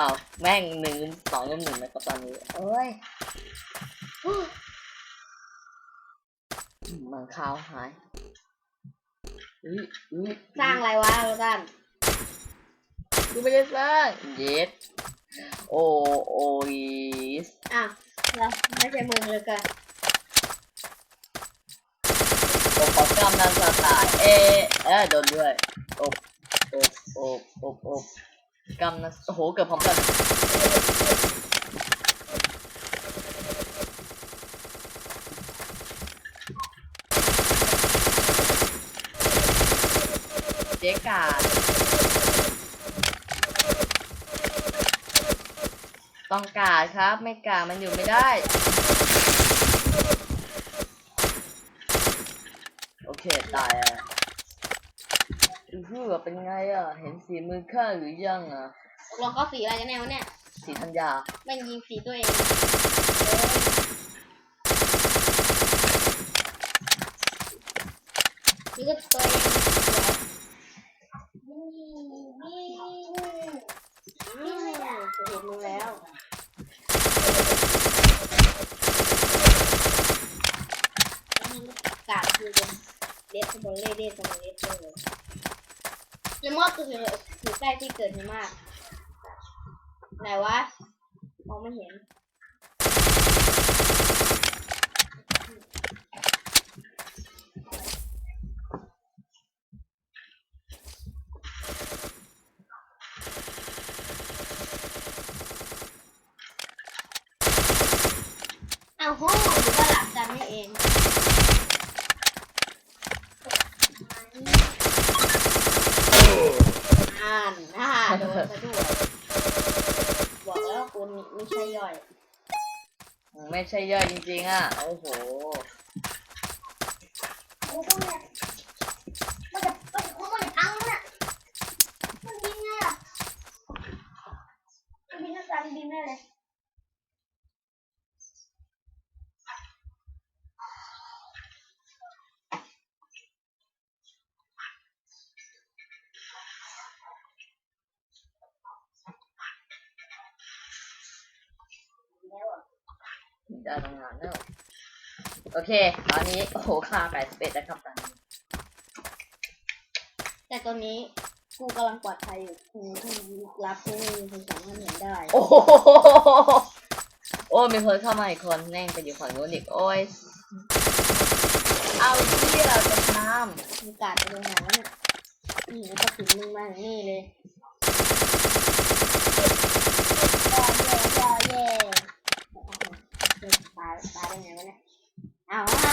าวแม่งหนึ่งสองกับหนึ่งนะครับตอนนี้เอ้ยมังคาวหายอุ้ยอุ้ยสร้างอะไรวะเรากันกูไม่ได้สร้างเย็ดโอโอสอะแล้วไม่ใช่มึงเลยกันผมขอกำนันสตาร์เอเออโดนด้วยอบอบอบอบอบ กำนันโอ้โห เกือบพร้อมกันเจ๊กาดต้องกาดครับ ไม่กาดมันอยู่ไม่ได้ โอเค ตายอะ อือหือเป็นไงอะ เห็นสีมือข้าหรือยังอะตกลงเขาสีอะไรกันแน่วะเนี่ย สีธัญญา แม่งยิงสีตัวเองนี่ก็ตัวเองนี่นี่อืมจะเห็นมึงแล้วแล้วมันก็กาดคือเป็นเดสบอลเล่เดสบอลเล่เลยแล้วมอบ ก็คืออยู่ใกล้ที่เกิดมาก ไหนวะ มองไม่เห็น เอาโหหรือว่าหลังกันนี่เองานอ่าโดนซะด้วยบอกแล้วคุณไม่ใช่ย่อย ไม่ใช่ย่อยจริงๆอะ โอ้โหมันจะมันจะมันจะพังน่ะมันบินไงอะมันบินหน้าตาบินได้เลย โอเค ตอนนี้ โอ้โหค่าไก่สเปดนะครับตอนนี้แต่ตอนนี้กูกำลังปลอดภัยอยู่กูที่รับกูไม่มีคนสามารถเห็นได้ โอ้โหโอ้มีคนเข้ามาอีกคนแน่งไปอยู่ฝั่งนู้นอีกโอ้ย เอาเที่ยจะทมีการไปตรงไหนวะเนี่ยนี่แล้วก็ถึงมึงมาถึงนี่เลยย่อเย่ย่อเย่ตายตายได้ไงวะเนี่ย เอาฮะ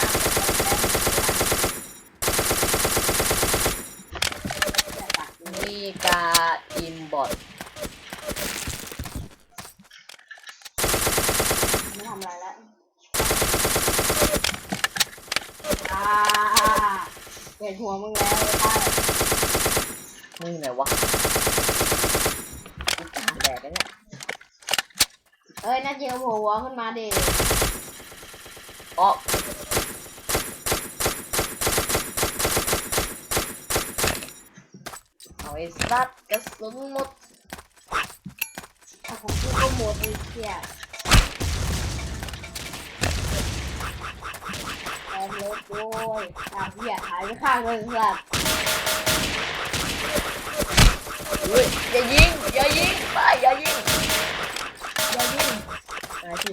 ำมีกาอินบอทไม่ทำอะไรแล้วอ่าเห็นหัวมึงแล้วเลยป้มึงไหนวะกูตาแดกแล้วเนี่ยเอ้ยน่าจะเอาหัวขึ้นมาเดิ อ๋อเอาไอ้สัตว์กระสุนหมดเอาของกูก็หมดไอ้เหี้ยแอนเลิฟโว้ยอะเหี้ยหายไปข้างเลยสัตว์อุ้ยอย่ายิง อย่ายิงไปอย่ายิง อย่ายิงตายสิ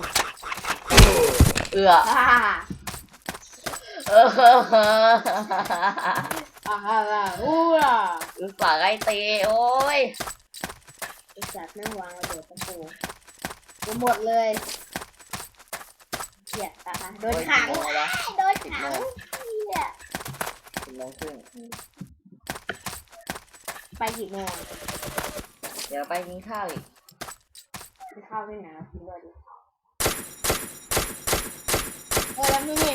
เอือฮ่าฮ่าเออฮ่าฮ่าฮ่าอู้ล่ะอุตส่าห์ไล่ตีโอ้ยไอ้สัตว์แม่งวางระเบิดตะปูกูหมดเลยเหี้ยตาโดนขังโอ้ยกี่โมงแล้วโดนขังเหี้ยสิบโมงครึ่งไปกี่โมงเดี๋ยวไปกินข้าวอีกกินข้าวด้วยนะกินด้วยดิ อแล้วนี่นี่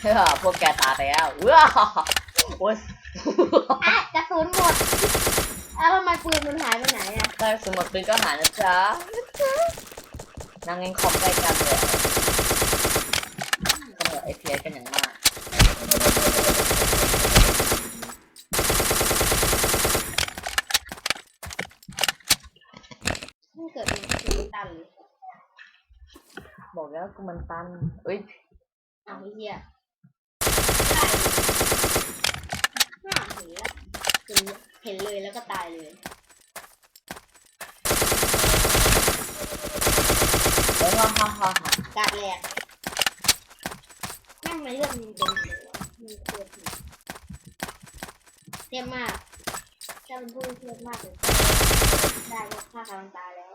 เฮ้ยพวกแกตายไปแล้วว้าวโอ้ยอะกระสุนหมดแล้วทำไมปืนมันหายไปไหนอะได้สมมติปืนก็หานะจ๊ะนั่งเล่นคอมใกล้กันเลยเสมอไอพีกันอย่างมาก มันเกิดมันคือมันตันเลย บอก แล้วกูมันตันเอ้ยอ้าวไอ้เหี้ยได้ห้าเห็นแล้วเห็นเห็นเลยแล้วก็ตายเลยแล้วฮ่าฮ่าฮ่าฮ่ากาดแหลกแม่งไม่เลือดมันเป็นหัวมันเกิดหัวเทียมมากถ้าเป็นผู้เทียมมากเลยได้ก็ฆ่าทางตายแล้ว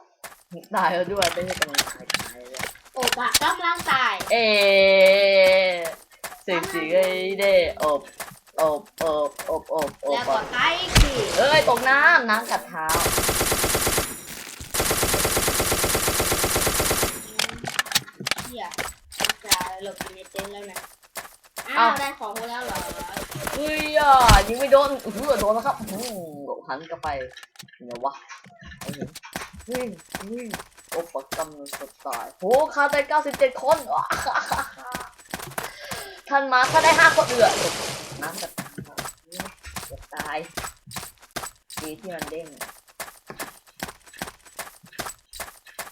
ตายแล้วด้วยไม่ใช่กำลังตายตายเลย โอบอะกำลังตาย เอสิบสี่เอ้ยเด้อบอบอบอบอบอบแล้วอก็บตายอีกทีเอ้ยตกน้ำน้ำกัดเท้าเหี้ยจะหลบอยู่ในเต็นท์แล้วนะ อ้าวได้ของมาแล้วเหรอเฮ้ยอะยิงไม่โดนเฮ้ยโดนแล้วครับอืมหันกลับไปเดี๋ยววะไอ้เห็นเฮ้ยเฮ้ย โอปกำลังสดตายโหฆ่าได้เก้าสิบเจ็ดคนว้าท่านมาฆ่าได้ห้าคนเอือน้ำกัดเท้าเกือบตายดีที่มันเด้ง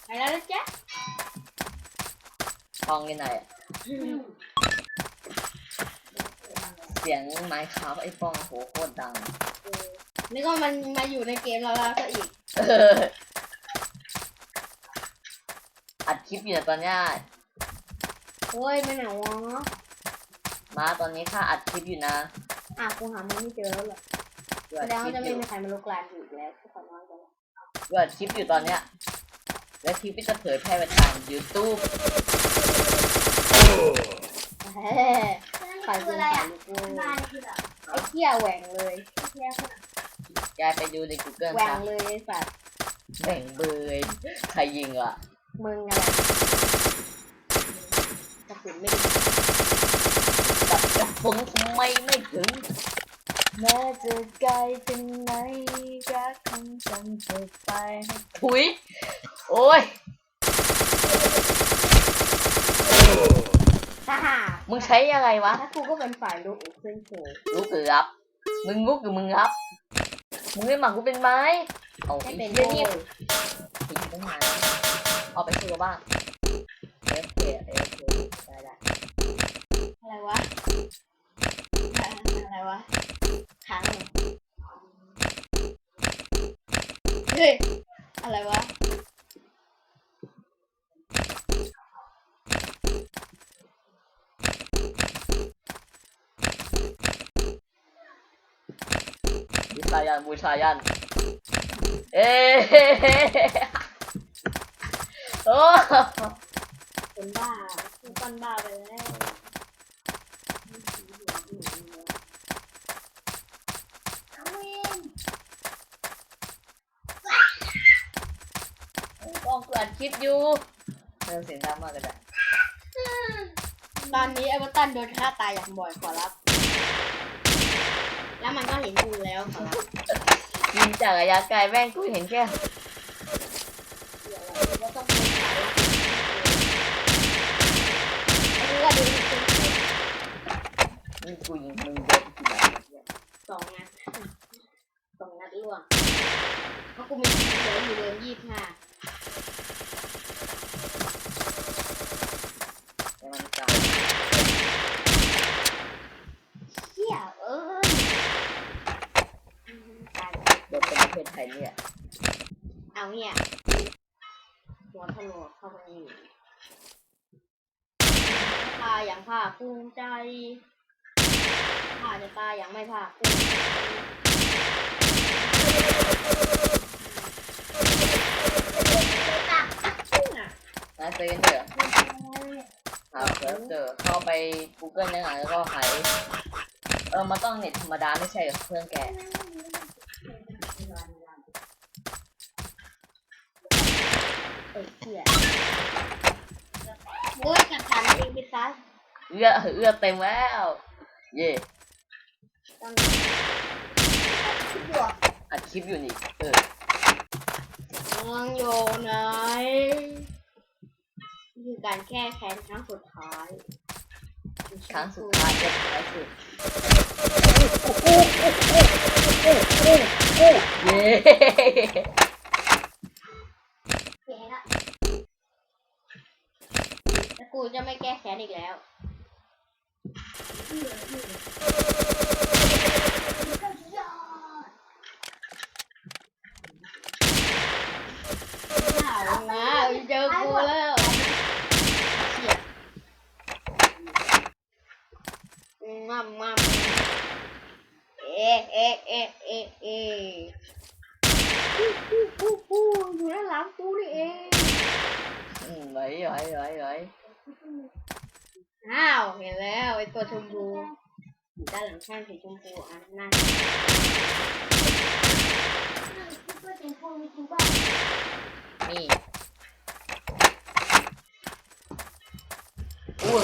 ไปแล้วนะจ๊ะทองยังไงอะเสียงไม้ค้าไอ้ป้องโหโคตรดังเออนี่ก็มันมาอยู่ในเกมเราแล้วก็อีก เอออัด คลิปอยู่นะตอนเนี้ยโอ้ยไม่หนาววะมาตอนนี้ข้าอัดคลิปอยู่นะอะกูหามันไม่เจอแล้วเหรอกูแสอัดดงคลิว่าปจะอไม่ยู่มีใครมาลุกลานอยู่อีกแล้วกูขอน้อยจังกูอัดคลิปอยู่ตอนเนี้ย และคลิปก็จะเผยแพร่ไปทาง YouTube เฮ้ยฝ่ายกูฝ่ายกูไอ้เหี้ยแหว่งเลยแกไปดูใน Google แหว่งซะเลยไอ้สัตว์แบ่งเบยใครยิงอะ มึงอะไรกระสุนไม่ดีตัดกระผมทำไมไม่ถึงแม้จะไกลเป็นไหนรักคงจำเธอไปให้ถุย โอ้ยฮ่าฮ่ามึงใช้ยังไงวะ ถ้ากูก็เป็นฝ่ายลุกอีกเช่นเคยลุกหรือรับมึงลุกหรือมึงรับ มึงไม่หมักกูเป็นไม้ เอาไอ้เป็นเหี้ยโว้นี่ยทิ้งตั้งนาน เอาไปซื้อบ้างเอฟเคเอฟเคได้ได้อะไรวะ อะไรวะค้างเหรอเฮ้ย อะไรวะบูชายันบูชายันเอ๊ะ โอ้คนบ้าคนก้อนบ้าไปแล้วกล้องกูอัดคลิปอยู่เริ่มเสียงดังมากเลยอะตอนนี้เอเวอร์ตันโดนฆ่าตายอย่างบ่อยขอรับ แล้วมันก็เห็นกูแล้วขอรับยิงจากระยะไกลแม่งกูเห็นแค่ เดี๋ยวเราก็ต้องเป็นสายลับอันนี้ก็ดูเป็น นี่ กูยิงมึงโดนกี่นัดเนี่ยสองนัดสองนัดล่วงเพราะกูมีเหลืออยู่เดิมยี่สิบห้าแต่มันกลายเฮียเอ้ยตายโดนเป็นประเทศไทยเนี่ยเอาเนี่ยหัวถลอกเข้าไปอยู่ตายอย่างภาคภูมิใจ ข้าจะตายอย่างไม่ภาคภูมิใจตักตักขึ้นอะนะเซนเดอร์หาเซิร์ฟเจอเข้าไป Google เนี่ยนะแล้วก็หายเออมันต้องเน็ตธรรมดาไม่ใช่เครื่องแกเอ้ยเหี้ยนเองไปซะเอื้อเอื้อเต็มแล้ว เย่ ต้องตัวอัดคลิปอยู่นี่ เออ น้องอยู่ไหนนี่คือการแก้แค้นครั้งสุดท้ายครั้งสุดท้ายเอฟท้ายสุดเย้แค้นอะแต่กูจะไม่แก้แค้นอีกแล้ว เอามาเจอกูแล้วเชี่ยมั่มมั่มเอ๊ะเอ๊ะเอ๊ะเอ๊ะเอ๊ะฮู้ฮู้ฮู้ฮู้อยู่ด้านหลังกูนี่เองอืมไหวไหวไหวไหวอ้าวเห็นแล้วไอ้ตัวชมพูอยู่ด้านหลังข้างสีชมพูอะนั่นนี่อู้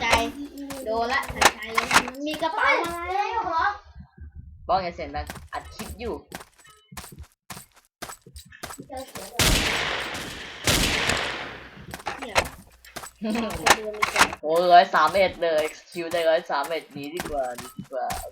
ใจโดนละทันใจเลยมีกระเป๋าอะไรเหรอบ้องอย่าเสียงดังอัดคลิป อยู่เนี่ยเดินไปก่อนโอ้ร้อยสามเอ็ดเลยคิวได้ร้อยสามเอ็ดหนี้ดีกว่าดีกว่าเอ